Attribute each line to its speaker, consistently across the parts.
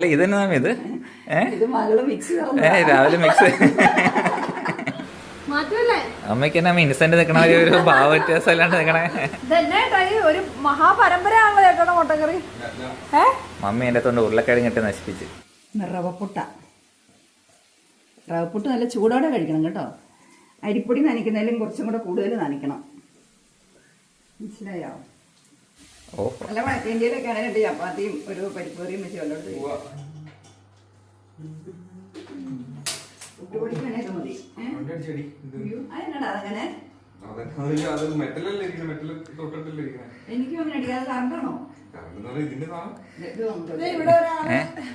Speaker 1: അല്ല ഇത്? ഏ?
Speaker 2: ഇത്
Speaker 1: ഏഹ് രാവിലെ മിക്സ് അമ്മയ്ക്ക് എന്നാ ഇൻസെന്റ് നിക്കണ ഒരു ഭാവ വ്യത്യാസം അല്ലാണ്ട്
Speaker 3: നിൽക്കണേ ഒരു മഹാപരമ്പരയാണല്ലോ ചേട്ടയുടെ മുട്ടക്കറി?
Speaker 1: മമ്മി എന്റെ തൊണ്ട് ഉരുളക്കിഴങ്ങിട്ട് നശിപ്പിച്ച്.
Speaker 2: റവപ്പുട്ട റവപ്പുട്ട് നല്ല ചൂടോടെ കഴിക്കണം കേട്ടോ. അരിപ്പൊടി നനയ്ക്കുന്നതിലും കുറച്ചും കൂടെ കൂടുതൽ നനയ്ക്കണം. മനസ്സിലായോ? നല്ല ചപ്പാത്തിയും ഒരു പരിപ്പൂറിയും വെച്ച് വെള്ളമെടുത്ത്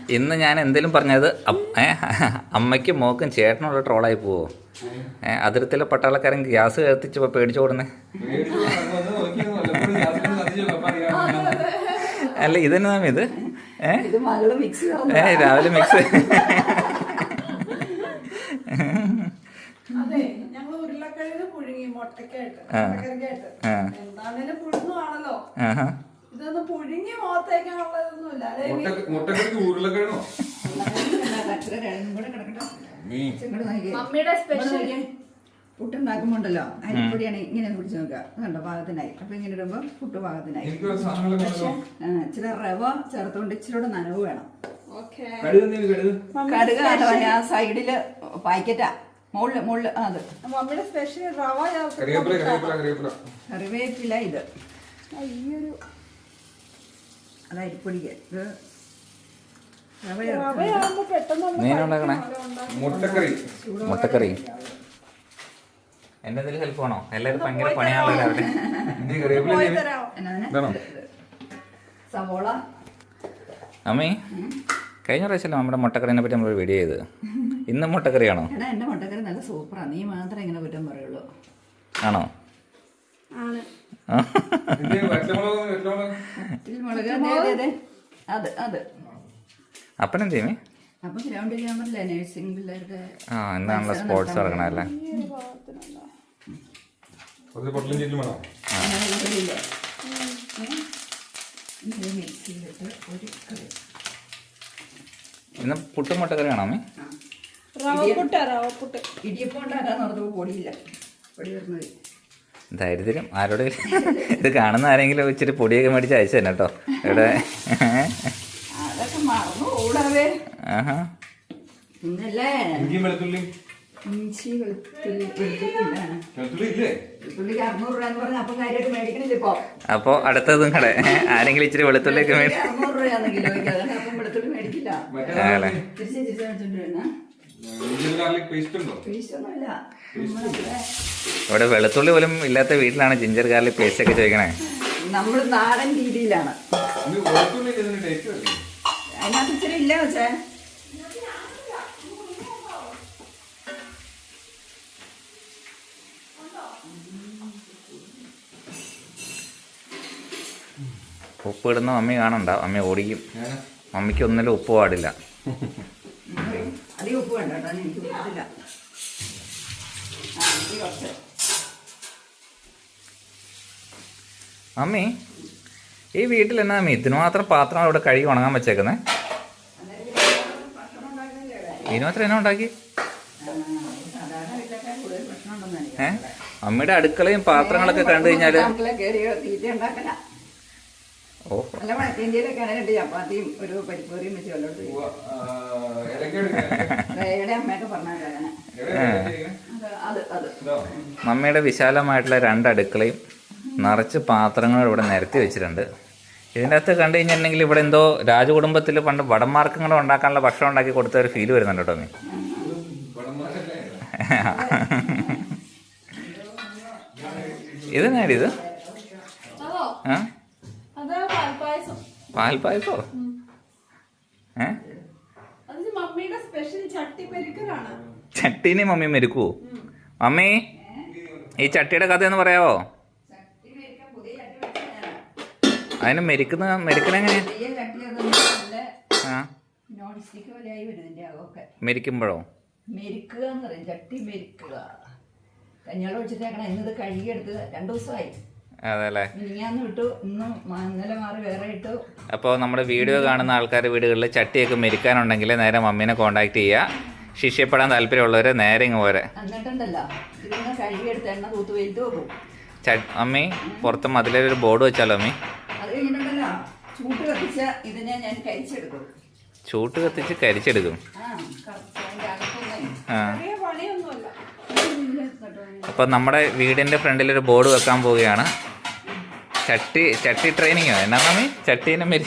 Speaker 1: ഇന്ന് ഞാൻ എന്തേലും പറഞ്ഞത് അമ്മയ്ക്ക് മോക്കും ചേട്ടനുള്ള ട്രോളായി പോവോ. ഏഹ് അതിർത്തിലെ പട്ടാളക്കാരൻ ഗ്യാസ് കത്തിച്ചപ്പോ പേടിച്ചു
Speaker 4: അല്ല
Speaker 1: ഇതെന്നാ ഇത്? ഏ?
Speaker 2: ഇത് ഏഹ്
Speaker 1: ഏ രാവിലെ മിക്സ്
Speaker 3: അതെ ഞങ്ങൾ ഉരുളക്കിഴങ്ങ് പുഴുങ്ങി മുട്ടക്കായിട്ട് മുട്ടക്കറിക്കായിട്ട്.
Speaker 1: ആ.
Speaker 3: എന്താണേലും പുഴുങ്ങുവാണല്ലോ.
Speaker 1: ആഹാ.
Speaker 3: ഇതൊന്നും പുഴുങ്ങി
Speaker 4: ഉരുളക്കിഴങ്ങോ?
Speaker 3: മമ്മിയുടെ സ്പെഷ്യൽ.
Speaker 2: പുട്ടുണ്ടാക്കുമ്പോണ്ടല്ലോ? അരിപ്പൊടിയാണ് ഇങ്ങനെ പിടിച്ച് നോക്കുക. കണ്ടോ? പാകത്തിനായി. അപ്പൊ ഇങ്ങനെ ഇടുമ്പോ പുട്ട് പാകത്തിനായി. പക്ഷെ ഇച്ചിരി റവ ചേർത്തുകൊണ്ട് ഇച്ചിരി നനവ് വേണം.
Speaker 3: ഓക്കെ.
Speaker 4: കടുക്
Speaker 2: ആ സൈഡിൽ പാക്കറ്റാ. മുകളിൽ മുകളിൽ അത്.
Speaker 3: മമ്മിയുടെ സ്പെഷ്യൽ റവ
Speaker 4: കറിവേപ്പില
Speaker 2: ഇത്.
Speaker 3: ഈയൊരു
Speaker 2: അത് അരിപ്പൊടിക്ക്. ഇത്
Speaker 4: മുട്ടക്കറി.
Speaker 1: മുട്ടക്കറി. എന്റെ എന്തെങ്കിലും ഹെൽപ്പ് വേണോ? എല്ലാവരും ഭയങ്കര പണിയാണല്ലോ
Speaker 2: എന്നാ സവോള.
Speaker 1: അമ്മേ കഴിഞ്ഞ പ്രാവശ്യം നമ്മുടെ മുട്ടക്കറിനെ പറ്റി നമ്മൾ വീഡിയോ ചെയ്ത് ഇന്ന് മുട്ടക്കറിയാണോ?
Speaker 2: എടാ എന്റെ മുട്ടക്കറി നല്ല സൂപ്പറാ നീ മാത്രമേ ഇങ്ങനെ കുറ്റം പറയുള്ളൂ.
Speaker 1: ആണോ?
Speaker 2: മുളക് ദേ, അതെ അതെ അത്. അത്
Speaker 1: അപ്പനെന്ത് ചെയ്യുമേ
Speaker 2: അപ്പൊ ഗ്രൗണ്ടിൽ ഞാൻ പറഞ്ഞില്ല നഴ്സിംഗ് പിള്ളേരുടെ
Speaker 1: ആ എന്താണല്ലോ സ്പോർട്സ്
Speaker 3: ഭാഗത്തിനല്ല.
Speaker 4: കുറച്ച് പൊട്ടലും ചീറ്റും വേണോ?
Speaker 1: ഇന്ന് പുട്ടും മുട്ടക്കറിയാണോ അമ്മേ
Speaker 3: റവപ്പുട്ട് റവപ്പുട്ട്
Speaker 2: ഇടിയപ്പം ഉണ്ടാക്കാൻ ഓർത്തപ്പോൾ പൊടിയില്ല പൊടി വരുന്നത്
Speaker 1: ധൈര്യത്തിലും ആരോട് ഇത് കാണുന്ന ആരെങ്കിലും ഇച്ചിരി പൊടിയൊക്കെ മേടിച്ച് അയച്ചു തന്നെ കേട്ടോ. ഇവിടെ ആഹാ.
Speaker 2: ഇന്നല്ലേ
Speaker 4: ഇഞ്ചിയും വെളുത്തുള്ളിയും.
Speaker 2: ഇഞ്ചി വെളുത്തുള്ളി
Speaker 4: വെളുത്തുള്ളി
Speaker 2: അറുന്നൂറ് രൂപ എന്ന് പറഞ്ഞാൽ അപ്പം കാര്യമായിട്ട് മേടിക്കണില്ല ഇപ്പൊ.
Speaker 1: അപ്പോൾ അടുത്തതും കൂടെ ആരെങ്കിലും ഇച്ചിരി വെളുത്തുള്ളിയൊക്കെ മേടി
Speaker 2: അറുന്നൂറ് രൂപയാണ് കിലോയ്ക്ക്. അതുകൊണ്ട് അപ്പം വെളുത്തുള്ളി മേടിക്കില്ല.
Speaker 1: ആണല്ലേ?
Speaker 2: തിരിച്ച് തിരിച്ച്
Speaker 1: ഇവിടെ വെളുത്തുള്ളി പോലും ഇല്ലാത്ത വീട്ടിലാണ് ജിഞ്ചർ ഗാർലിക് പേസ്റ്റ് ഒക്കെ ചോദിക്കണേ.
Speaker 2: നമ്മൾ നാടൻ രീതിയിലാണ്. അതിനകത്ത് ഇച്ചിരി ഇല്ല വെച്ചേ
Speaker 1: ഉപ്പ് ഇടുന്ന മമ്മി കാണണ്ട. മമ്മി ഓടിക്കും? മമ്മിക്ക് ഒന്നിലും ഉപ്പ് പാടില്ല. മമ്മി ഈ വീട്ടിൽ എന്നാ മമ്മി? ഇതിന് മാത്രം പാത്രം ഇവിടെ കഴുകി ഉണങ്ങാൻ വെച്ചേക്കുന്നേ? ഇതിന് മാത്രം എന്നാ ഉണ്ടാക്കി? ഏ? അമ്മയുടെ അടുക്കളയും പാത്രങ്ങളൊക്കെ കണ്ടു
Speaker 2: കഴിഞ്ഞാൽ രണ്ട് ചപ്പാത്തിയും ഒരു വെച്ച് അമ്മയൊക്കെ പറഞ്ഞാൽ അത് അത്
Speaker 1: മമ്മിയുടെ വിശാലമായിട്ടുള്ള രണ്ട് അടുക്കളയും നിറച്ച് പാത്രങ്ങൾ ഇവിടെ നിരത്തി വെച്ചിട്ടുണ്ട്. ഇതിന്റെ അകത്ത് കണ്ടു കഴിഞ്ഞിട്ടുണ്ടെങ്കിൽ ഇവിടെ എന്തോ രാജകുടുംബത്തിൽ പണ്ട് വടംമാർക്കങ്ങൾ ഉണ്ടാക്കാനുള്ള ഭക്ഷണം ഉണ്ടാക്കി കൊടുത്ത ഒരു ഫീൽ വരുന്നുണ്ട് കേട്ടോ നീ
Speaker 4: വടംവലയല്ലേ?
Speaker 1: ഇത് ആ?
Speaker 3: പാൽപ്പായസം
Speaker 1: ഏ? ചട്ടീനെ മമ്മി മെരുക്കുവോ? മമ്മി ഈ ചട്ടിയുടെ കഥ എന്ന് പറയാവോ? അതിന് മെരുക്കുന്ന
Speaker 2: മെരുക്കണെങ്ങനെ
Speaker 1: ആ. മെരിക്കുമ്പോഴോ?
Speaker 2: മെരുക്കുക എന്ന് പറയും ചട്ടി മെരുക്കുക. കഞ്ഞാളം ഒഴിച്ചിട്ടേക്കണം ഇന്നത് കഴുകിയെടുത്ത് രണ്ടു ദിവസമായി.
Speaker 1: അതെ
Speaker 2: അപ്പൊ വിട്ടു ഇന്ന് മാറി വേറെ ഇട്ടു.
Speaker 1: അപ്പോൾ നമ്മുടെ വീഡിയോ കാണുന്ന ആൾക്കാർ വീടുകളിൽ ചട്ടിയൊക്കെ മെരുക്കാനുണ്ടെങ്കിൽ നേരെ മമ്മീനെ കോണ്ടാക്ട് ചെയ്യുക ശിഷ്യപ്പെടാൻ താല്പര്യമുള്ളവർ നേരെ ഇങ്ങ് പോരെ. അമ്മി പുറത്ത് മതിലൊരു ബോർഡ് വെച്ചാലോ അമ്മി
Speaker 2: ചൂട്ട് കത്തിച്ച കരിച്ചെടുക്കും. ആ
Speaker 1: നമ്മുടെ വീടിന്റെ ഫ്രണ്ടിൽ ഒരു ബോർഡ് വെക്കാൻ പോവുകയാണ്. ചട്ടി ചട്ടി ട്രെയിനിങ്ങോ എന്നാ മമ്മി ചട്ടീനെ മെരി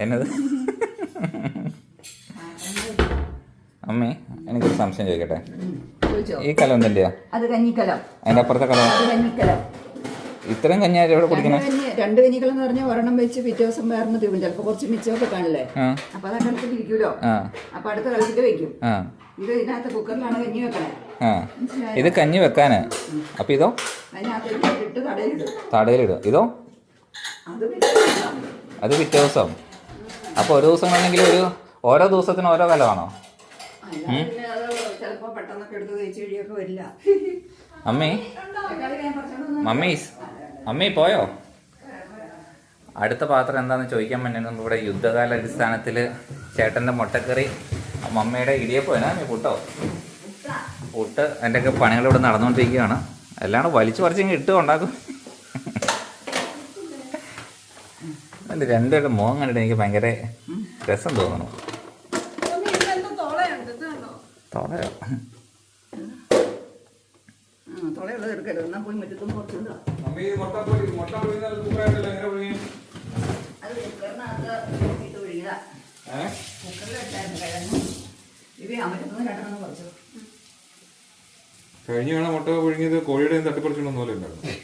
Speaker 1: എന്നത്? അമ്മേ എനിക്കൊരു സംശയം ചോദിക്കട്ടെ? ഈ കലം എന്തിന്റെയാ
Speaker 2: അത് കഞ്ഞിക്കലം.
Speaker 1: അതിന്റെ അപ്പുറത്തെ കലം? ഇത്രയും കഞ്ഞി
Speaker 2: എവിടെ
Speaker 1: കുടിക്കണേ?
Speaker 2: രണ്ട് കഞ്ഞികൾ എന്ന് പറഞ്ഞാൽ ഒരെണ്ണം വെച്ച് പിറ്റേ ദിവസം വേറെ തീരും ചിലപ്പോൾ കുറച്ച് മിച്ചമൊക്കെ കാണില്ലേ അപ്പൊ അത് കലത്തിൽ ഇരിക്കുമല്ലോ അപ്പൊ അടുത്ത കളത്തിൽ വെക്കും. ഇത് ഇതിനകത്ത് കുക്കറിലാണ് കഞ്ഞി വെക്കണേ.
Speaker 1: ഇത് കഞ്ഞി വെക്കാന്. അപ്പൊ ഇതോ?
Speaker 2: തടയിലിടും.
Speaker 1: ഇതോ?
Speaker 2: അത്.
Speaker 1: പിറ്റേ ദിവസം. അപ്പോൾ ഒരു ദിവസം വേണമെങ്കിൽ ഒരു ഓരോ ദിവസത്തിന് ഓരോ കലമാണോ അമ്മേ. മമ്മീസ്. അമ്മി പോയോ? അടുത്ത പാത്രം എന്താണെന്ന് ചോദിക്കാൻ നമ്മൾ ഇവിടെ യുദ്ധകാല അടിസ്ഥാനത്തിൽ ചേട്ടന്റെ മുട്ടക്കറി മമ്മയുടെ ഇടിയപ്പം എന്നാ നീ പുട്ടോ? പുട്ട് എന്റെയൊക്കെ പണികൾ ഇവിടെ നടന്നുകൊണ്ടിരിക്കുകയാണ്. എല്ലാം വലിച്ചു പറിച്ചെങ്കിൽ ഇട്ട് ഉണ്ടാക്കും അല്ല രണ്ടുപേരുടെ മുഖം കണ്ടിട്ട് എനിക്ക് ഭയങ്കര രസം തോന്നുന്നു. തുളയോ?
Speaker 2: തുളയുള്ളത് എടുക്കരുത്. എന്നാൽ പോയി മുറ്റത്തും കുറച്ചുണ്ടോ
Speaker 4: അമ്മ ഈ മുട്ട പൊടി മുട്ട പൊടിയുന്നത് സൂപ്പറായിട്ടല്ലോ എങ്ങനെ പൊടി
Speaker 2: അത് കുക്കറിനകത്ത് ഇട്ട് ഒഴുകിയതാ
Speaker 4: ഏഹ്
Speaker 2: കുക്കറിൽ ഇട്ടായിരുന്നു കിഴങ്ങും. ഇവ അമരുന്നത് രണ്ടെണ്ണം കുറച്ചു.
Speaker 4: കഴിഞ്ഞ വേണം മുട്ട പുഴുങ്ങിയത് കോഴിയുടെ തട്ടിപ്പറിച്ചുള്ള പോലെ ഉണ്ടായിരുന്നു.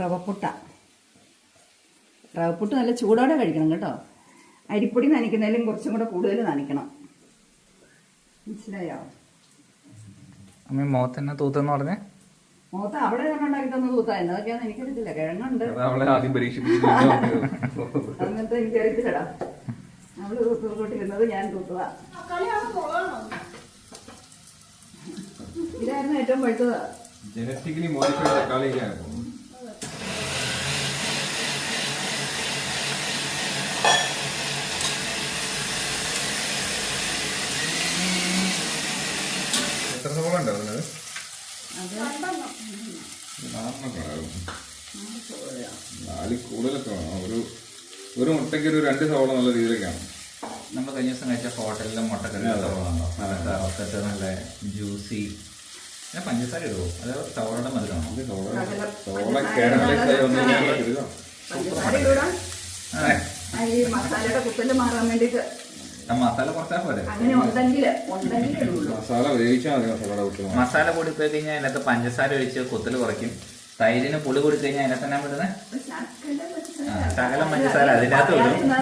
Speaker 2: റവപ്പുട്ട. റവപ്പുട്ട് നല്ല ചൂടോടെ കഴിക്കണം കേട്ടോ. അരിപ്പൊടി നനയ്ക്കുന്നതിലും കുറച്ചും കൂടെ കൂടുതൽ നനയ്ക്കണം. മനസ്സിലായോ?
Speaker 1: അമ്മ മുഖത്തന്നെ തൂത്തെന്ന് പറഞ്ഞേ?
Speaker 2: മുഖത്ത് അവിടെ ഞാൻ ഉണ്ടാക്കി തന്ന തൂത്താ എന്നതൊക്കെയാന്ന് എനിക്കറിയത്തില്ല. കിഴങ്ങുണ്ട്.
Speaker 4: അവളെ ആദ്യം
Speaker 2: അങ്ങനത്തെ എനിക്കറിയത്തില്ലടാ. അവൾ തൂത്തോട്ടിരുന്നത് ഞാൻ ഇതായിരുന്നു ഏറ്റവും പഴുത്തത്.
Speaker 4: ജനറ്റിക്കലി മോഡിഫൈഡ് എത്ര സവോള ഉണ്ടോ അതിനത് നാല് കൂടുതലൊക്കെ വേണം ഒരു ഒരു മുട്ടയ്ക്ക് ഒരു രണ്ട് സവോള നല്ല രീതിയിലേക്കാണ്
Speaker 1: നമ്മൾ കഴിഞ്ഞ ദിവസം കഴിച്ച ഹോട്ടലിലെ മുട്ടക്കറി സവോളാണോ അതൊക്കെ അവർക്കൊക്കെ നല്ല ജ്യൂസി. പിന്നെ പഞ്ചസാര ഇടുവോ? അത് സവോളയുടെ മധുരമാണോ?
Speaker 4: സവോള
Speaker 1: മസാല കുറച്ചാൽ പോരെ?
Speaker 4: മസാല വേവിച്ചാൽ മതി
Speaker 1: മസാല പൊടി പോയി കഴിഞ്ഞാൽ അതിനകത്ത് പഞ്ചസാര ഒഴിച്ച് കൊത്തൽ കുറയ്ക്കും. തൈരിന് പുളി കൊടുത്തു കഴിഞ്ഞാൽ അതിനകത്ത് തന്നെ വിടുന്നത് ആ, ശകലം പഞ്ചസാര അതിനകത്ത് വിടും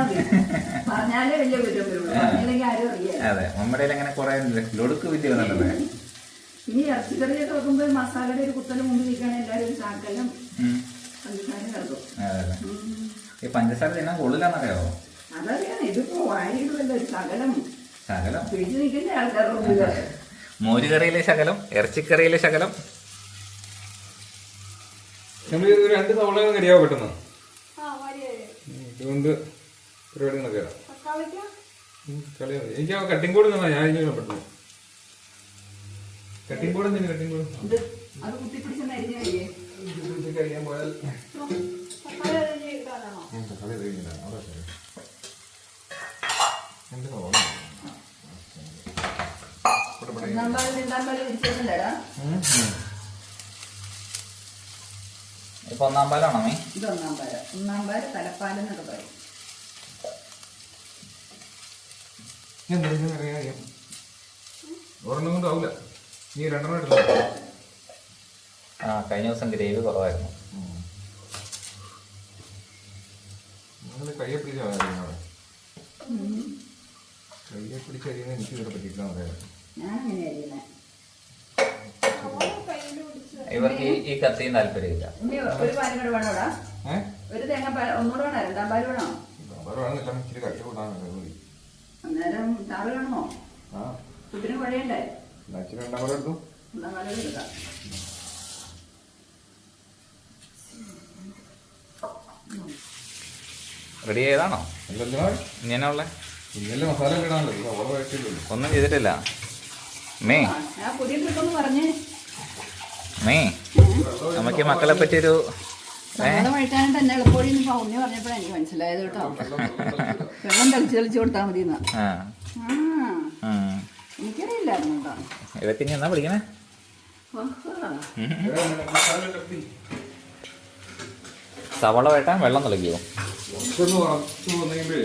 Speaker 1: അതെ നമ്മുടെ അങ്ങനെ കുറെ ലൊടുക്ക് വിദ്യ വന്നിട്ടുണ്ട്.
Speaker 2: ഇനി ഇറച്ചിക്കറിയൊക്കെ വെക്കുമ്പോൾ മസാലയുടെ ഒരു കുത്തലും മുമ്പ് നിൽക്കുകയാണ് എല്ലാവരും
Speaker 1: ചാക്കലും.
Speaker 2: പഞ്ചസാര കിടക്കും
Speaker 1: ഈ പഞ്ചസാര തിന്നാൻ കൊള്ളില്ലെന്നറിയാവോ
Speaker 2: അതറിയാം. ഇതിപ്പോ വായിടുമല്ലോ ശകലം.
Speaker 1: ശകലം?
Speaker 2: പിടിച്ചു നിൽക്കുന്ന ആൾക്കാരുടെ
Speaker 1: മോരുകറിയിലെ ശകലം ഇറച്ചിക്കറിയിലെ ശകലം.
Speaker 4: നമ്മൾ ഇത് രണ്ട് സവോള കരിയാവോ പെട്ടെന്ന് ഇതുകൊണ്ട് പരിപാടി നടക്കുക. എനിക്ക് ആ കട്ടിംഗ് ബോർഡ് തന്നാ ഞാൻ ഇങ്ങനെ പെട്ടെന്ന് കട്ടിംഗ് ബോർഡ് എന്തിനു കട്ടിംഗ് ബോർഡ് കഴിയാൻ പോയാൽ
Speaker 3: തക്കാളി അരിഞ്ഞ് ഇടാനാണോ
Speaker 4: തക്കാളി കഴിയുന്നില്ല അവിടെ ശരി. രണ്ട് സവോള
Speaker 2: ഒന്നാം പാൽ രണ്ടാം പാൽ തിരിച്ചിട്ടുണ്ടടാ
Speaker 1: ഇപ്പൊ ഒന്നാം പാലാണോ മീ
Speaker 2: ഇത് ഒന്നാം പാല. ഒന്നാം പാൽ തലപ്പാലെന്നൊക്കെ പറയും.
Speaker 4: എന്തെങ്കിലും അറിയാം. ഒരെണ്ണം കൊണ്ട് ആവില്ല നീ രണ്ടെണ്ണം എടുത്തു?
Speaker 1: ആ കഴിഞ്ഞ ദിവസം ഗ്രേവി കുറവായിരുന്നു.
Speaker 4: കയ്യെ എനിക്ക് ഇവിടെ പറ്റിയിട്ടില്ല
Speaker 2: ഞാൻ അങ്ങനെ
Speaker 1: ഇവർക്ക് ഈ കത്തി കത്തിയും താല്പര്യമില്ല
Speaker 2: ഒരു പാലും കൂടെ വേണോടാ ഒരു തേങ്ങ പാൽ ഒന്നുകൂടെ വേണോ? രണ്ടാം പാൽ വേണോ? അന്നേരം കാണുമോ കുഴയണ്ടേ?
Speaker 4: എടുത്തു
Speaker 2: എടുക്കാം
Speaker 1: റെഡി ചെയ്താണോ
Speaker 4: ഇങ്ങനെ
Speaker 1: ഒന്നും ചെയ്തിട്ടില്ല. മേ.
Speaker 2: ആ പുതിയ പറഞ്ഞേ.
Speaker 1: മേ നമുക്ക് മക്കളെ പറ്റിയൊരു
Speaker 2: മനസ്സിലായത് കേട്ടോ. വെള്ളം തെളിച്ച് തെളിച്ച് കൊടുത്താൽ മതി എന്നാ
Speaker 1: ആ.
Speaker 2: ആ.
Speaker 1: ഉം.
Speaker 2: എനിക്കറിയില്ലായിരുന്നു കേട്ടോ.
Speaker 1: ഇതൊക്കെ ഇനി എന്നാ വിളിക്കണേ?
Speaker 2: ആഹാ.
Speaker 4: മസാല കട്ടി
Speaker 1: സവള വേട്ടാൻ വെള്ളം തിളയ്ക്കുമോ
Speaker 4: കുറച്ചൊന്ന് ഉറച്ചു വന്നെങ്കിൽ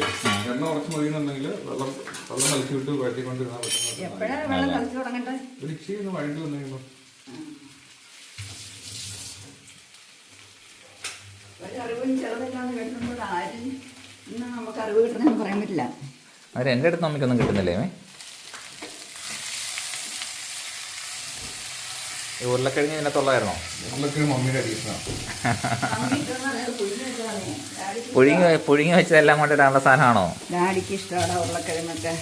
Speaker 4: എണ്ണ ഉറച്ച് മതിയെന്നുണ്ടെങ്കിൽ വെള്ളം വെള്ളം കളിച്ചു വിട്ട് വഴറ്റിക്കൊണ്ടിരുന്നാൽ
Speaker 2: എപ്പോഴാണ്
Speaker 4: ഒരു ഇച്ചിരി ഒന്ന് വഴണ്ടി
Speaker 2: അറിവും ചെറുതില്ലാന്ന് കേട്ടുമ്പോൾ ആരും ഇന്ന് നമുക്ക് അറിവ് കിട്ടണമെന്ന് പറയാൻ പറ്റില്ല.
Speaker 1: അവർ എന്റെ അടുത്ത് നമുക്കൊന്നും കിട്ടുന്നില്ലേ മേ ഈ ഉരുളക്കിഴങ്ങ് ഇതിനകത്തുള്ളായിരുന്നോ പുഴുങ്ങി പുഴുങ്ങി വെച്ചതെല്ലാം കൊണ്ട് ഇടാനുള്ള സാധനമാണോ?
Speaker 2: ഡാഡിക്ക് ഇഷ്ടമാണ് ഉരുളക്കിഴങ്ങൊക്കെ.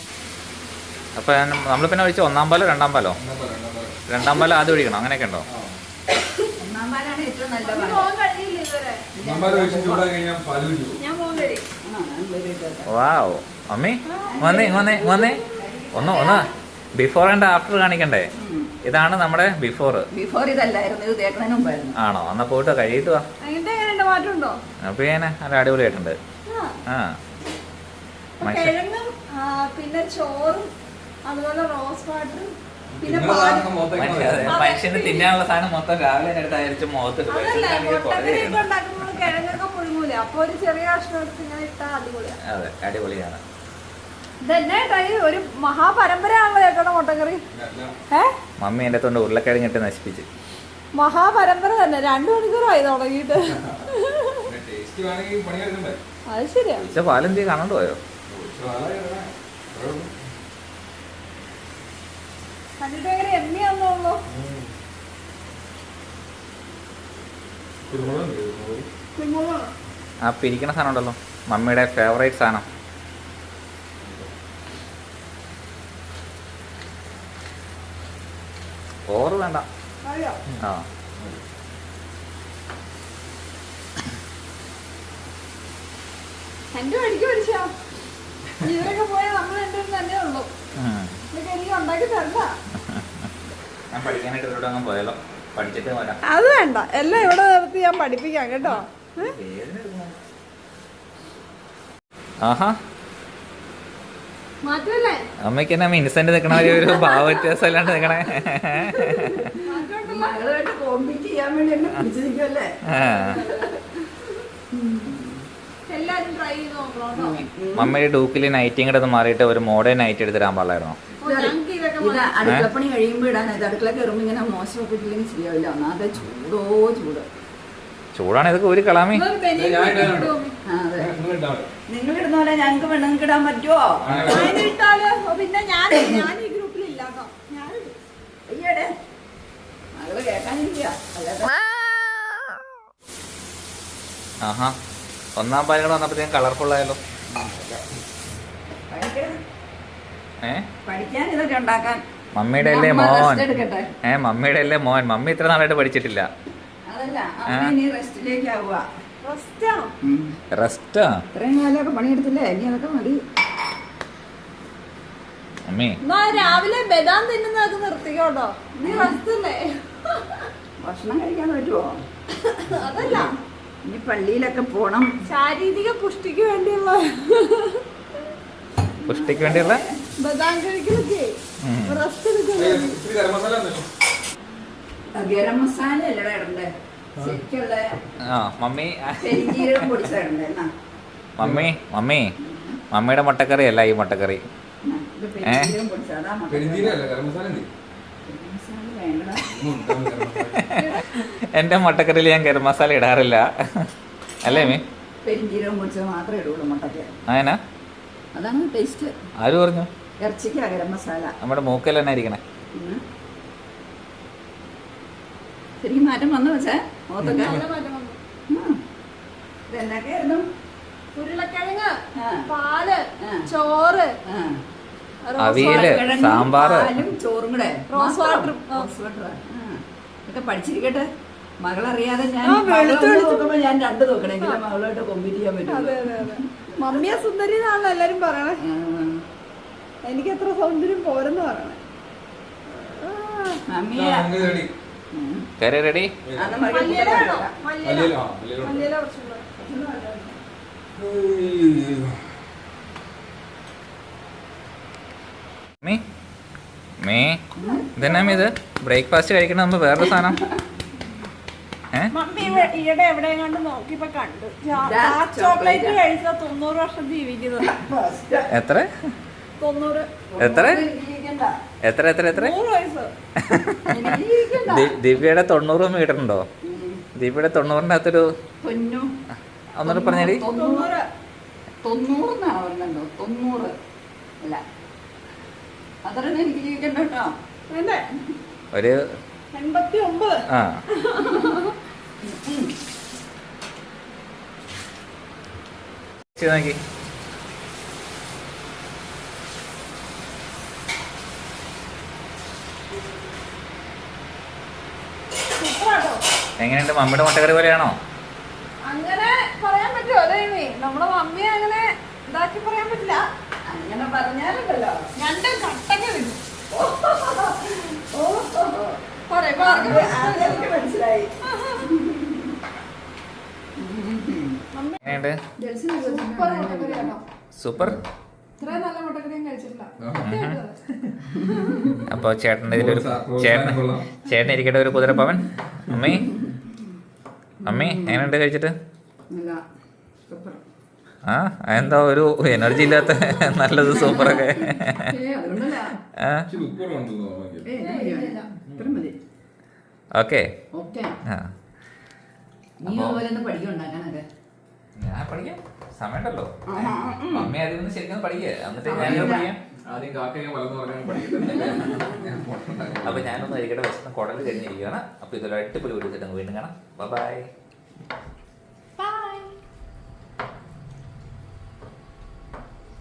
Speaker 1: അപ്പോൾ നമ്മൾ പിന്നെ ഒഴിച്ച ഒന്നാം പാലോ രണ്ടാം പാലോ? രണ്ടാം പാലോ. ആദ്യം ഒഴിക്കണം? അങ്ങനെയൊക്കെ ഉണ്ടോ?
Speaker 2: ഏറ്റവും നല്ല.
Speaker 1: വാവ്. അമ്മി വന്നേ വന്നേ വന്നേ. ഒന്ന് ഒന്ന്. ബിഫോർ ആൻഡ് ആഫ്റ്റർ കാണിക്കണ്ടേ? ഇതാണ് നമ്മുടെ ബിഫോർ
Speaker 2: ബിഫോർ ഇതല്ലായിരുന്നു ഇത് തേക്കുന്നതിന് മുമ്പായിരുന്നു.
Speaker 1: ആണോ? എന്നാ പോയിട്ട് കഴിയിട്ട് വാ. അപ്പൊ ഞാൻ നല്ല അടിപൊളിയായിട്ടുണ്ട്.
Speaker 3: ആ, പിന്നെ ചോറും അതുപോലെ റോസ് വാട്ടറും പാലും
Speaker 1: മനുഷ്യന് തിന്നാനുള്ള സാധനം മൊത്തം രാവിലെ എടുത്ത് അയച്ച് മുഖത്ത് ഇട്ട്
Speaker 3: അതല്ല
Speaker 1: വെച്ചിട്ടാണെങ്കിൽ കുറേ
Speaker 3: മുട്ടക്കറിയൊക്കെ
Speaker 1: ഇടണം.
Speaker 3: ഉണ്ടാക്കുമ്പോൾ കിഴങ്ങൊക്കെ പുഴുങ്ങൂലേ? അപ്പൊ ഒരു ചെറിയ കഷ്ണം എടുത്ത് ഇങ്ങനെ ഇട്ടാ അടിപൊളിയാ.
Speaker 1: അതെ അടിപൊളിയാണ്.
Speaker 3: ഒരു മഹാപരമ്പരയാണല്ലോ ചേട്ടയുടെ മുട്ടക്കറി.
Speaker 4: ഇല്ല,
Speaker 3: ഏ?
Speaker 1: മമ്മി എന്റെ തൊണ്ട് ഉരുളക്കിഴങ്ങിട്ട് നശിപ്പിച്ച്.
Speaker 3: മഹാപരമ്പര തന്നെ. രണ്ടു മണിക്കൂറായി തുടങ്ങിയിട്ട്. അത് ശരിയാ.
Speaker 1: പക്ഷെ പാലെന്തി കാണാണ്ട് പോയോ
Speaker 4: ഒഴിച്ച് പാലായി ഇടണേ. അത്രേ ഉള്ളൂ.
Speaker 3: കണ്ടിട്ട് എങ്ങനെ എമ്മിയാന്നോളൂ
Speaker 4: കുരുമുളക് ഉണ്ട്, കുരുമുളക്.
Speaker 1: ആ പിരിക്കണ സാധനം ഉണ്ടല്ലോ മമ്മിയുടെ ഫേവറേറ്റ് സാധനം. ഓറ് വേണ്ട.
Speaker 3: അറിയോ
Speaker 1: ആ.
Speaker 3: എന്റെ അടിക്ക് പഠിച്ചാ ഇതിലൊക്കെ പോയാൽ നമ്മൾ എന്റെ തന്നെ ഉള്ളൂ.
Speaker 1: ഞാൻ പഠിക്കാനായിട്ട് ഇവിടെ അങ്ങ് പോയാലോ? പഠിച്ചിട്ട് വരാം
Speaker 3: അത് വേണ്ട. എല്ലാം ഇവിടെ നിർത്തി ഞാൻ പഠിപ്പിക്കാം കേട്ടോ?
Speaker 1: ആഹാ. അമ്മയ്ക്ക് എന്നാ ഇൻസെന്റ് നിൽക്കണ ഒരു ഭാവ വ്യത്യാസം അല്ലാണ്ട് നിൽക്കണേ മമ്മിയുടെ ഡൂക്കിൽ നൈറ്റിയും കൂടെ ഒന്ന് മാറിയിട്ട് ഒരു മോഡേൺ നൈറ്റ് എടുത്തിടാൻ പാടില്ലായിരുന്നോ?
Speaker 2: ഇത് അടുക്കളപ്പണി കഴിയുമ്പോൾ ഇടാൻ ഇത് അടുക്കള കയറുമ്പോൾ ഇങ്ങനെ മോശമൊക്കെ ഇട്ടില്ലെങ്കിൽ ശരിയാവില്ല. ഒന്നാമത്തെ ചൂടോ ചൂട്.
Speaker 1: ചൂടാണ് ഇതൊക്കെ ഒരു കളാമി
Speaker 4: നിങ്ങൾ
Speaker 2: ഇടുന്ന പോലെ ഞങ്ങൾക്ക് പെണ്ണുങ്ങൾക്ക് ഇടാൻ പറ്റുമോ
Speaker 3: ഇട്ടാലോ പിന്നെ ഞാൻ ഞാൻ ഈ ഗ്രൂപ്പിൽ ഞാൻ
Speaker 2: അയ്യടെ. മകൾ
Speaker 1: ആഹാ. ഒന്നാം പാലുകൾ വന്നപ്പോഴത്തേക്കും കളർഫുൾ ആയല്ലോ
Speaker 2: പഠിക്കണം.
Speaker 1: ഏ
Speaker 2: പഠിക്കാൻ ഇതൊക്കെ ഉണ്ടാക്കാൻ
Speaker 1: മമ്മിയുടെ അല്ലേ മോൻ? ഏ മമ്മിയുടെ അല്ലേ മോൻ? മമ്മി ഇത്ര നാളായിട്ട് പഠിച്ചിട്ടില്ല.
Speaker 2: അതല്ല അമ്മ ഇനി റെസ്റ്റിലേക്ക് ആവുക
Speaker 3: റെസ്റ്റാണോ
Speaker 1: റെസ്റ്റാ?
Speaker 2: ഇത്രയും കാലമൊക്കെ പണിയെടുത്തില്ലേ? ഇനി അതൊക്കെ മതി.
Speaker 1: മമ്മി.
Speaker 3: എന്നാ രാവിലെ ബദാം തിന്നുന്നതൊക്കെ നിർത്തിക്കോട്ടോ. നീ റെസ്റ്റ്
Speaker 2: ഭക്ഷണം കഴിക്കാൻ പറ്റുമോ
Speaker 3: അതല്ല.
Speaker 2: ഇനി പള്ളിയിലൊക്കെ പോണം.
Speaker 3: ശാരീരിക പുഷ്ടിക്ക് വേണ്ടിയുള്ള
Speaker 1: പുഷ്ടിക്ക് വേണ്ടിയുള്ള
Speaker 3: ബദാം. റെസ്റ്റ്
Speaker 4: ഗരം മസാല
Speaker 2: അല്ലടാ ഇടണ്ടേ. ശരിക്കുള്ള
Speaker 1: മമ്മി.
Speaker 2: പെരിഞ്ജീരകം പൊടിച്ചിടണ്ടേ എന്നാ.
Speaker 1: Mummy mummy. മമ്മിയുടെ മുട്ടക്കറി അല്ല ഈ മുട്ടക്കറി. എന്റെ മുട്ടക്കറിയിൽ ഞാൻ ഗരം മസാല ഇടാറില്ല. അല്ലേ മീ
Speaker 2: പെരിഞ്ചീരകം പൊടിച്ചത് മാത്രമേ ഇടുള്ളൂ മുട്ടക്കറി.
Speaker 1: അങ്ങനെ
Speaker 2: അതാണ് ടേസ്റ്റ്
Speaker 1: ആര് പറഞ്ഞു?
Speaker 2: ഇറച്ചിക്കാ ഗരം മസാല.
Speaker 1: നമ്മുടെ മൂക്കൽ തന്നെ ഇരിക്കണേ.
Speaker 2: ശരിക്കും മാറ്റം വന്നു വെച്ചേ മുഖത്തൊക്കെ. ഇതെന്നൊക്കെയായിരുന്നു
Speaker 3: ഉരുളക്കിഴങ്ങ്.
Speaker 2: പാൽ
Speaker 3: ചോറ്
Speaker 2: അവിയൽ
Speaker 1: സാമ്പാർ.
Speaker 2: പാലും ചോറും കൂടെ.
Speaker 3: റോസ് വാട്ടർ
Speaker 2: റോസ് വാട്ടർ ഇതൊക്കെ പഠിച്ചിരിക്കട്ടെ. മകളറിയാതെ ഞാൻ. നോക്കുമ്പോ ഞാൻ രണ്ട് നോക്കണെങ്കിലും മകളായിട്ട് കോമ്പീറ്റ് ചെയ്യാൻ
Speaker 3: അതെ
Speaker 2: പറ്റും
Speaker 3: മമ്മിയെ സുന്ദരി എന്നാണല്ലോ എല്ലാരും പറയണേ. എനിക്ക് എത്ര സൗന്ദര്യം പോരെന്ന് പറയണേ.
Speaker 1: റെഡി. മീ മീ ഇതെന്നാ ഇത്? ബ്രേക്ക്ഫാസ്റ്റ് കഴിക്കണ നമ്മൾ വേറൊരു സാധനം.
Speaker 3: ഈയിടെ എവിടെയെങ്ങാണ്ട് നോക്കിയപ്പോ കണ്ടു. ചോക്ലേറ്റ്.
Speaker 2: chocolate.
Speaker 3: തൊണ്ണൂറ് വർഷം ജീവിക്കുന്നത്.
Speaker 1: എത്ര? എത്ര? എത്ര എത്ര എത്ര? ദിവ്യയുടെ തൊണ്ണൂറ് മീറ്ററുണ്ടോ?
Speaker 2: ഉണ്ടോ
Speaker 1: ദിവ്യയുടെ തൊണ്ണൂറിന്റെ അകത്തൊരു
Speaker 2: പൊന്നു.
Speaker 1: ഒന്നുകൂടെ പറഞ്ഞേടി.
Speaker 2: തൊണ്ണൂറ്.
Speaker 1: ആ.
Speaker 3: പറഞ്ഞോ
Speaker 1: എങ്ങനെയുണ്ട് മമ്മിയുടെ മുട്ടക്കറി പോലെയാണോ?
Speaker 3: അങ്ങനെ പറയാൻ പറ്റുമോ? അതെ ഇനി നമ്മുടെ മമ്മിയെ അങ്ങനെ ഇതാക്കി പറയാൻ പറ്റില്ല.
Speaker 2: അങ്ങനെ പറഞ്ഞാലുണ്ടല്ലോ
Speaker 3: രണ്ട്
Speaker 2: അപ്പൊ.
Speaker 3: പറയും
Speaker 2: മനസ്സിലായി.
Speaker 3: സൂപ്പർ
Speaker 1: അപ്പോൾ ചേട്ടന്റെ ഇതിലൊരു ചേട്ടൻ ചേട്ടൻ ഇരിക്കട്ടെ ഒരു കുതിരപ്പവൻ. അമ്മേ. അമ്മേ എങ്ങനെയുണ്ട് കഴിച്ചിട്ട്? ആ എന്താ ഒരു എനർജി ഇല്ലാത്ത നല്ലത് സൂപ്പറൊക്കെ ഓക്കെ.
Speaker 2: ഓക്കെ.
Speaker 1: ആ. ഞാൻ പഠിക്കാം. സമയമുണ്ടല്ലോ. അമ്മ അതിൽ നിന്ന് ശരിക്കും പഠിക്കുക എന്നിട്ട് ഞാൻ. പഠിക്കാം. അപ്പൊ ഞാനൊന്ന് ഇരിക്കട്ടെ വിശന്ന് കുടൽ കഴിഞ്ഞിരിക്കുകയാണ് അപ്പൊ ഇതൊരു അടിപൊളി ഒരു വീണ്ടും കാണാം. Bye Thank you.